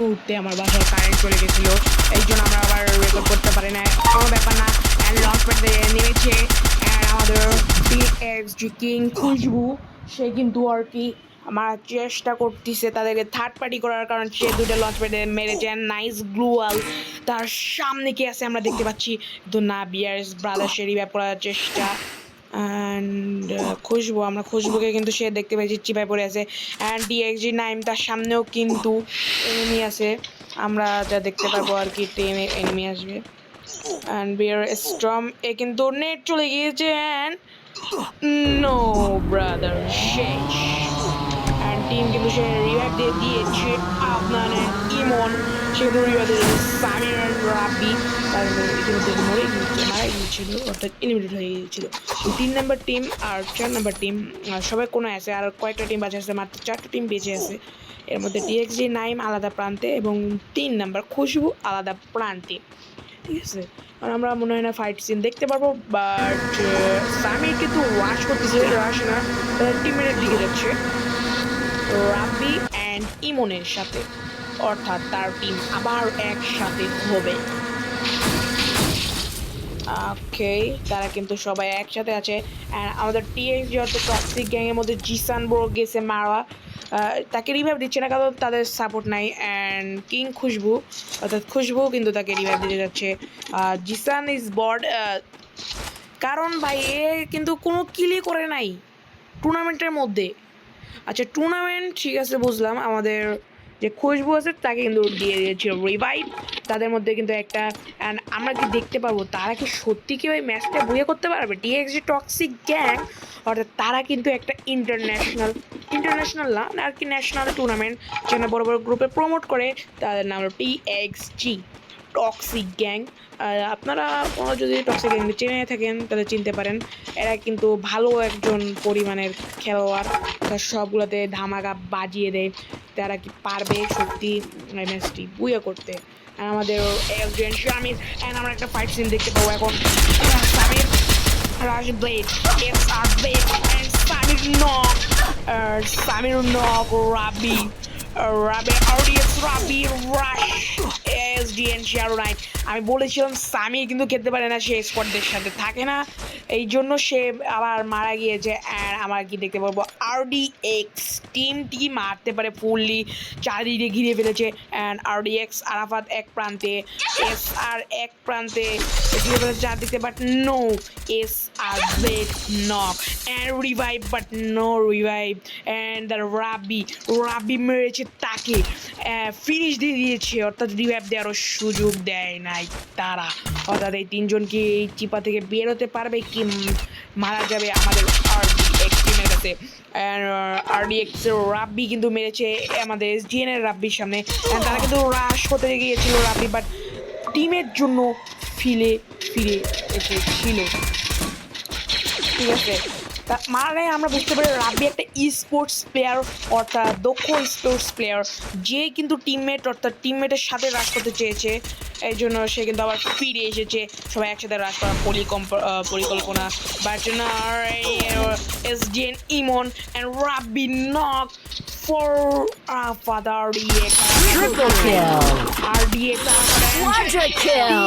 মুহূর্তে আমার বাসায় কারেন্ট চলে গেছিল। এই জন্য আমরা আবার রেকর্ড করতে পারি না কোনো ব্যাপার না। অ্যান্ড লঞ্চ প্যাডে নেমেছে অ্যান্ড আমাদের এক্স জি কিং খুশবু, সে কিন্তু আর কি আমার চেষ্টা করতেছে তাদেরকে থার্ড পার্টি করার কারণ সে দুটো লঞ্চ প্যাডে মেরেছে। নাইস গ্লুয়াল তার সামনে কে আছে আমরা দেখতে পাচ্ছি। কিন্তু না বিয়ার্স ব্রাদার্সের রিভাইভ করার চেষ্টা। অ্যান্ড খুশবু আমরা খুশবুকে কিন্তু সে দেখতে পাইছি চিপায় পড়ে আছে। অ্যান্ড ডিএক্সজি নাইম তার সামনেও কিন্তু এনিমি আছে। আমরা যা দেখতে পাবো আর কি টেমে এনিমি আসবে। অ্যান্ড বিয়ার স্ট্রম এ কিন্তু নেট চলে গিয়েছে। অ্যান্ড নো ব্রাদার শেষ। কিন্তু সে রিভাইভ দিয়ে দিয়েছে আপনার ইমন সে কিন্তু রিভাইভ দিয়েছে সামির রাব্বি তার ইতিমধ্যে মরে মারা গিয়েছিল অর্থাৎ এলিমিনেট হয়ে গিয়েছিল তিন নম্বর টিম আর চার নম্বর টিম সবাই কোনো আছে, আর কয়েকটা টিম বাঁচে আছে, মাত্র চারটা টিম বেঁচে আছে। এর মধ্যে ডিএক্সজি নাইম আলাদা প্রান্তে, এবং তিন নম্বর খুশবু, আলাদা প্রান্তে ঠিক আছে? আর আমরা মনে হয় না ফাইট সিন দেখতে পারব বাট সামির কিন্তু ওয়াশ করতেছে রাশ না। টিমের দিকে যাচ্ছে। রাব্বি অ্যান্ড ইমনের সাথে। অর্থাৎ তার টিম আবার একসাথে হবে। ওকে তারা কিন্তু সবাই একসাথে আছে। আমাদের টিএক্স যত টক্সিক গ্যাংয়ের মধ্যে জিসান ব্রো গেছে মারা তাকে রিভাইভ দিচ্ছে না কারণ তাদের সাপোর্ট নাই। অ্যান্ড কিং খুশবু অর্থাৎ খুশবু কিন্তু তাকে রিভাইভ দিতে যাচ্ছে। জিসান ইজ বড কারণ ভাই, এ কিন্তু কোনো কিলি করে নাই। টুর্নামেন্টের মধ্যে। আচ্ছা টুর্নামেন্ট ঠিক আছে, বুঝলাম। আমাদের যে খুশবু আছে, তাকে কিন্তু দিয়ে দিয়েছিল। রিভাইভ তাদের মধ্যে কিন্তু একটা অ্যান্ড আমরা কি দেখতে পারব তারা কি সত্যি কি ওই ম্যাচটা বুয়ে করতে পারবে? টিএক্স যে টক্সিক গ্যাং অর্থাৎ তারা কিন্তু একটা ইন্টারন্যাশনাল ইন্টারন্যাশনাল না, আর কি ন্যাশনাল টুর্নামেন্ট যেখানে বড় বড় গ্রুপে প্রমোট করে, তাদের নাম হলো টিএক্স জি টক্সিক গ্যাং আপনারা কোনো যদি টক্সিক গ্যাং চেনে থাকেন, তাহলে চিনতে পারেন, এরা কিন্তু ভালো একজন পরিমাণের খেলোয়াড়। তার সবগুলোতে ধামাকা বাজিয়ে দেয়। তারা কি পারবে সত্যি? ম্যাচটি বুয়ে করতে। আর আমাদের একজন স্বামীর অ্যান্ড আমরা একটা ফাইট সিন দেখতে পাবো এখন। স্বামীর rush blade S R blade and স্বামীর নক স্বামীর knock Rabbi Rabbi audience Rabbi rush D N শেয়ারো knight আমি বলেছিলাম সামি কিন্তু খেলতে পারে না সে স্পটদের সাথে। থাকে না? এই জন্য সে আবার মারা গিয়েছে অ্যান্ড আমার কি দেখতে পারব আরডি এক্স টিমটি মারতে পারে ফুললি চারিদিকে ঘিরে ফেলেছে অ্যান্ড আরডি এক্স আরাফাত এক প্রান্তে এস আর এক প্রান্তে ঘিরে ফেলেছে। চারদিকে but no S R blade knock and revive but no revive and the Rabbi Rabbi মেরেছে তাকে। ফিনিশ দিয়ে দিয়েছে, অর্থাৎ রিভাইভ দেওয়ারও সুযোগ দেয় নাই তারা। অর্থাৎ এই তিনজনকে এই চিপা থেকে বেরোতে পারবে কি মারা যাবে আমাদের আরডি এক্স টিমের কাছে। আরডি এক্স রাব্বি কিন্তু মেরেছে আমাদের এসডিএন এর রাব্বির সামনে। তারা কিন্তু রাশ করতে গিয়েছিল রাব্বি বাট টিমের জন্য ফিলে ফিরে এসেছিল। ঠিক আছে? তা মানে আমরা বুঝতে পারি রাব্বি একটা ই স্পোর্টস প্লেয়ার অর্থাৎ দক্ষ স্পোর্টস প্লেয়ার যে কিন্তু টিমমেট অর্থাৎ টিমমেটের সাথে রাশ করতে চেয়েছে। এই জন্য সে কিন্তু আবার ফিরে এসেছে। সবাই একসাথে রাশ করার পরিকম্প পরিকল্পনা। But S D N, Emon and Rabbi knock for father Triple kill. ডিএ Quadra kill.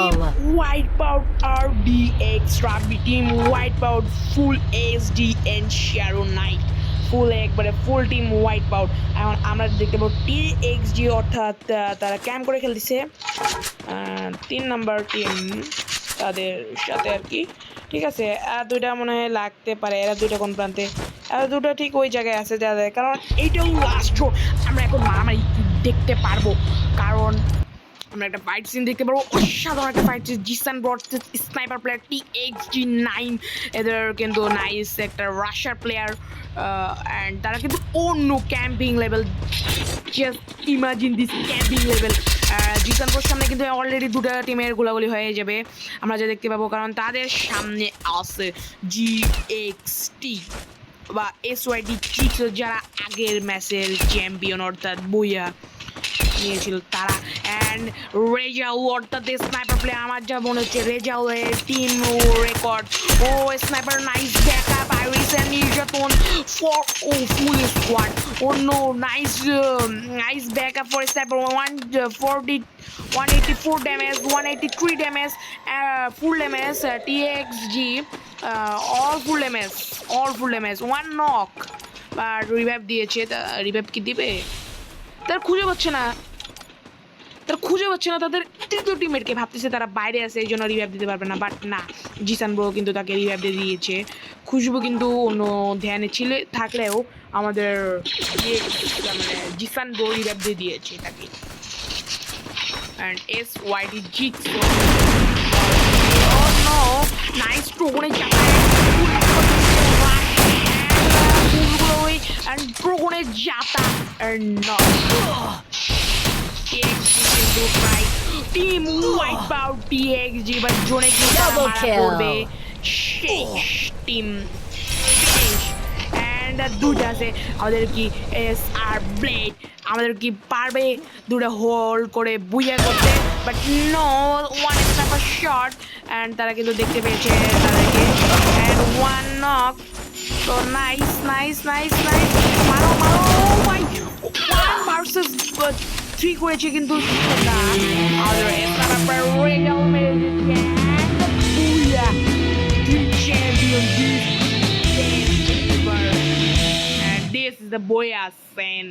Wipe out RDX Rabbi team wipe out full SD and Shadow Knight. Full একবারে ফুল টিম ওয়াইপ আউট এখন আমরা দেখতে পাবো টি X জি অর্থাৎ তারা camp করে খেলতেছে। তিন নাম্বার টিম তাদের সাথে আর কি। ঠিক আছে দুইটা মনে হয় লাগতে পারে। এরা দুইটা কোন প্রান্তে? দুটো ঠিক ওই জায়গায় আছে যাদের কারণ এইটাও লাস্ট আমরা এখন মারামারি দেখতে পারব। কারণ আমরা একটা ফাইট সিন দেখতে পারব। অসাধারণ একটা fight scene Jisan broad sniper player T H G nine এদের কিন্তু নাইস একটা রাশার প্লেয়ার অ্যান্ড তারা কিন্তু অন্য camping level just imagine this camping level Jisan ব্রোর সামনে কিন্তু অলরেডি দুটো টিমের গোলাগুলি হয়ে যাবে। আমরা যা দেখতে পাবো, কারণ তাদের সামনে আছে জি এক্স টি বা এস ওয়াই ডি চিক্স যারা আগের ম্যাচের চ্যাম্পিয়ন অর্থাৎ বইয়া নিয়েছিল তারা। অ্যান্ড রেজাউ অর্থাৎ স্নাইপার প্লে আমার যা মনে হচ্ছে রেজাউ এর টিম রেকর্ড ও sniper nice back up backup পাইরেসের নির্যাতন for O full squad no nice nice back up for sniper one forty one eighty four damage one eighty three damage full damage T X G all full damage all full damage one knock R revive দিয়েছে, তা revive কি দিবে? তার খুঁজে পাচ্ছে না। তারা খুঁজে পাচ্ছে না, তাদের তৃতীয় টিমমেটকে ভাবতেছে তারা বাইরে আছে, এই জন্য রিভাইভ দিতে পারবে না। বাট না, জিসান ব্রো কিন্তু তাকে রিভাইভ দিয়ে দিয়েছে। খুশবু কিন্তু অন্য ধ্যানে ছিল, থাকলেও আমাদের ইয়ে মানে জিসান ব্রো রিভাইভ দিয়ে দিয়েছে তাকে। অ্যান্ড এস ওয়াইডি জিক্স Oh! Nice Dragon and Dragon Jata and not. TXG কিন্তু প্রায় টিম ওয়াইপ আউট টিএক্সজি বা জোনে কি করবে শেষ টিম অ্যান্ড দুটো আছে আমাদের কি এস আর ব্লেড আমাদের কি পারবে দুটো হোল করে বুইয়া করতে বাট নো ওয়ান স্টাফার শট অ্যান্ড তারা কিন্তু দেখতে পেয়েছে তাদেরকে। অ্যান্ড ওয়ান নক তো নাইস নাইস নাইস নাইস মারো মারো ভাই ওয়ান ভার্সেস থ্রি করেছে কিন্তু না আমাদের স্টাফার রেজাল মেরেছে বুইয়া the champion this And this is the boy Sen.